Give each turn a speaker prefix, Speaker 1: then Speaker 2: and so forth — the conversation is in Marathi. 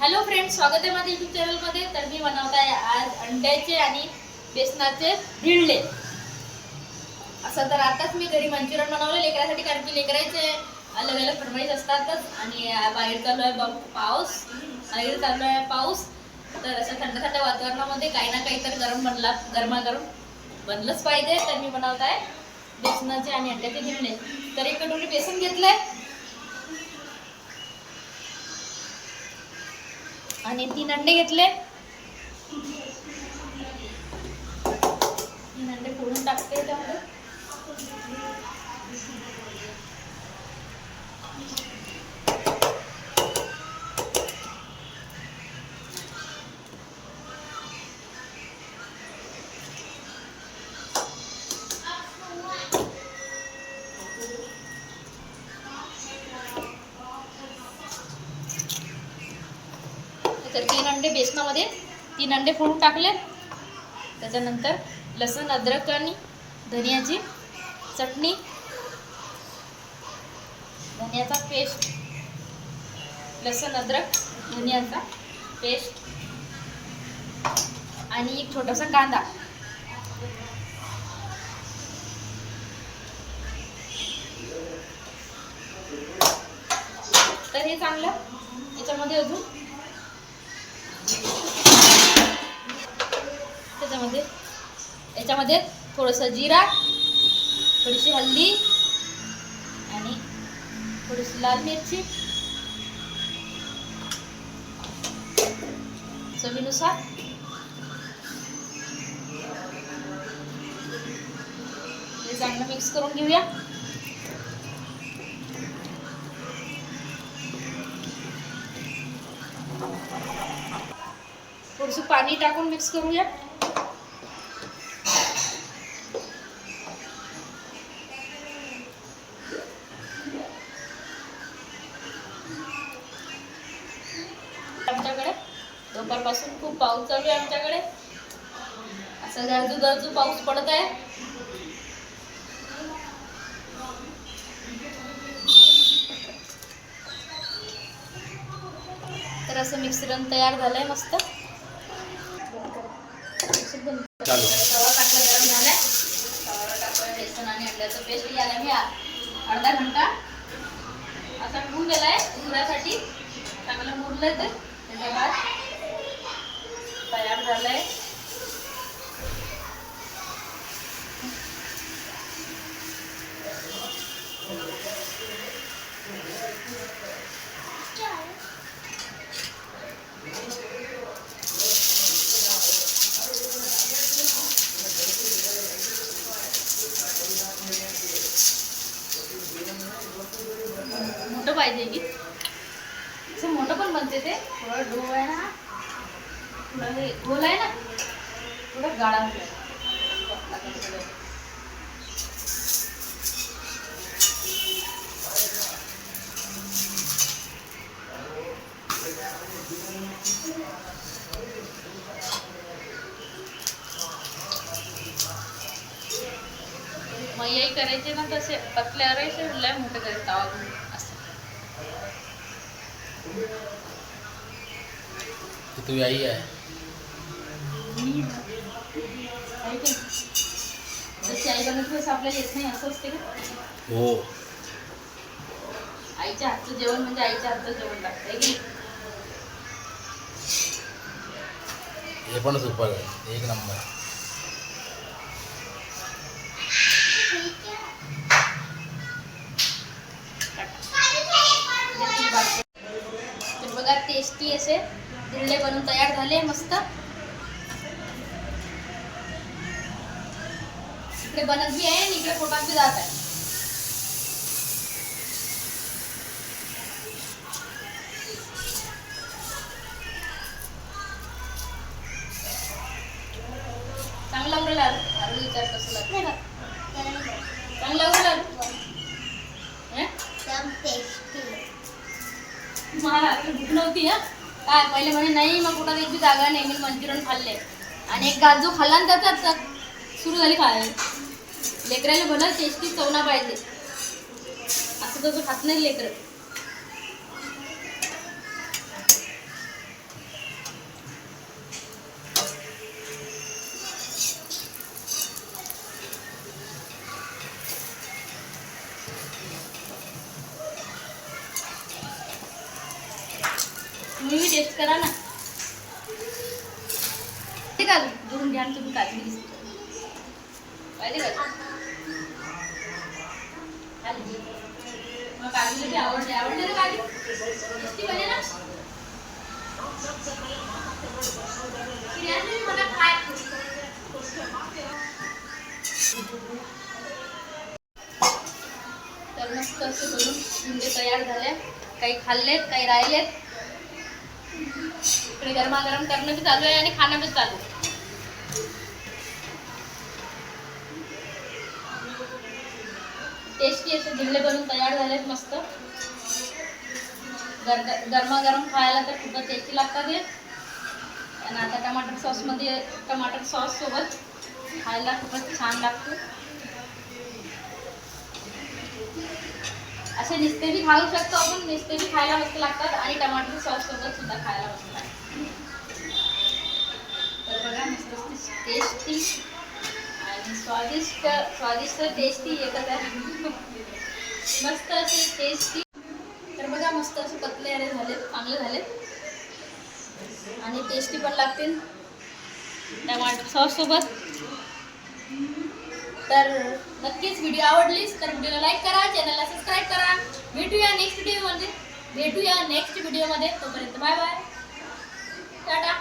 Speaker 1: हॅलो फ्रेंड स्वागत आहे माझ्या युट्यूब चॅनलमध्ये तर मी बनवत आहे आज अंड्याचे आणि बेसनाचे भिडले. असं तर आताच मी घरी मंचुरियन बनवलं लेकरासाठी कारण की लेकरायचे अलग अलग फरमाईश असतातच. आणि बाहेर चालू आहे बा- पाऊस. बाहेर चालू आहे पाऊस. तर असं थंड थंड वातावरणामध्ये काही ना काही तर गरम बनला गरमागरम बनलंच पाहिजे. तर मी बनवत आहे बेसनाचे आणि अंड्याचे भिडले. तर एक कटोरी बेसन घेतलंय. आणि तीन अंडे घेतले. तीन अंडे फोडून टाकते त्यामध्ये. तर बेसनामध्ये तीन अंडे फोडून टाकले. त्याच्यानंतर लसण अद्रक आणि धनियाची चटणी. धनियाचा पेस्ट. लसण अद्रक धनियाचा पेस्ट. आणि एक छोटासा कांदा. तर हे चांगलं. याच्यामध्ये अजून याच्यामध्ये थोडंसं जिरा थोडीशी हल्दी आणि थोडीशी लाल मिरची. चवीनुसार. हे चांगलं मिक्स करून घेऊया. थोडंसं पाणी टाकून मिक्स करूया. दुपारपासून खूप पाऊस चालू आहे आमच्याकडे. असं गरजू गरजू पाऊस पडत आहे. तर असं मिश्रण तयार झालंय मस्त.
Speaker 2: चालू.
Speaker 1: तवा टाकला गरम झालाय. बेसन आणि अंड्याचं पेस्ट याला मी अर्धा घंटा. असा ठेवून गेलाय मुरासाठी चांगलं मुरलं तर त्याच्या बाद झालंय. मोठं पाहिजे की? मोठं पण बनते ते. थोडं डो आहे ना. थोडं हे ना, थोडं गाळा आहे. मयई करायचे ना तसे, पतले करायचे लय मोठे करायचे, तवा घेऊन असं.
Speaker 2: ती आई आहे.
Speaker 1: जशी आई बनवते तसं आपल्याला येत नाही असं असते का
Speaker 2: हो.
Speaker 1: आईच्या हातचं जेवण म्हणजे आईच्या हातचं जेवण लागतं की?
Speaker 2: हे पण सुपर आहे. एक नंबर.
Speaker 1: टेस्टी असे दिरडे बनून तयार झाले मस्त. इकडे बनत बी आहे आणि इकडे पोटात बी जात आहे. चांगला उरला आरू विचार कसं लागतं? ना. चांगला उरला? मला आता भूक नव्हती हा? काय पहिले म्हणे नाही मग कुठं त्याची जागा नाही. मी मंचुरियन खाल्ले. आणि एक गाजू खाल्ला ना त्याचा सुरू झाली खाय लेकराला भला टेस्टी चवना पाहिजे. असं तसं खात नाही लेकर. तुम्ही टेस्ट करा ना. ते का दुरून घ्या तुम्ही काजली पाहिजे का? बी ना बने म्हणजे ना? मला तर मस्त असे करून झुंडे तयार झाले. काही खाल्लेत काही राहिलेत. इकडे गरमागरम करणं बी चालू आहे आणि खाणं बी चालू आहे. टेस्टी असे झुंडे बनून तयार झालेत मस्त. गर गरमागरम खायला तर खूपच टेस्टी लागतात हे. आणि आता टमाटर सॉसमध्ये टमाटर सॉस सोबत खायला खूपच छान लागतो. असे नुसते बी खाऊ शकतो आपण नुसते बी खायला मस्त लागतात आणि टमाटर सॉस सोबत सुद्धा खायला मस्त लागतात तर बघा मस्त टेस्टी स्वादिष्ट स्वादिष्ट टेस्टी एकच आहे मस्त असे टेस्टी तर बघा मस्त असे पतले अरे झाले चांगले झाले. आणि टेस्टी पण लागतील. टमाटर सॉस सोबत. तर नक्कीच व्हिडिओ आवडलीच तर व्हिडिओला लाईक करा चॅनलला सबस्क्राईब करा. भेटूया नेक्स्ट व्हिडिओमध्ये भेटूया नेक्स्ट व्हिडिओमध्ये तोपर्यंत बाय बाय टाटा.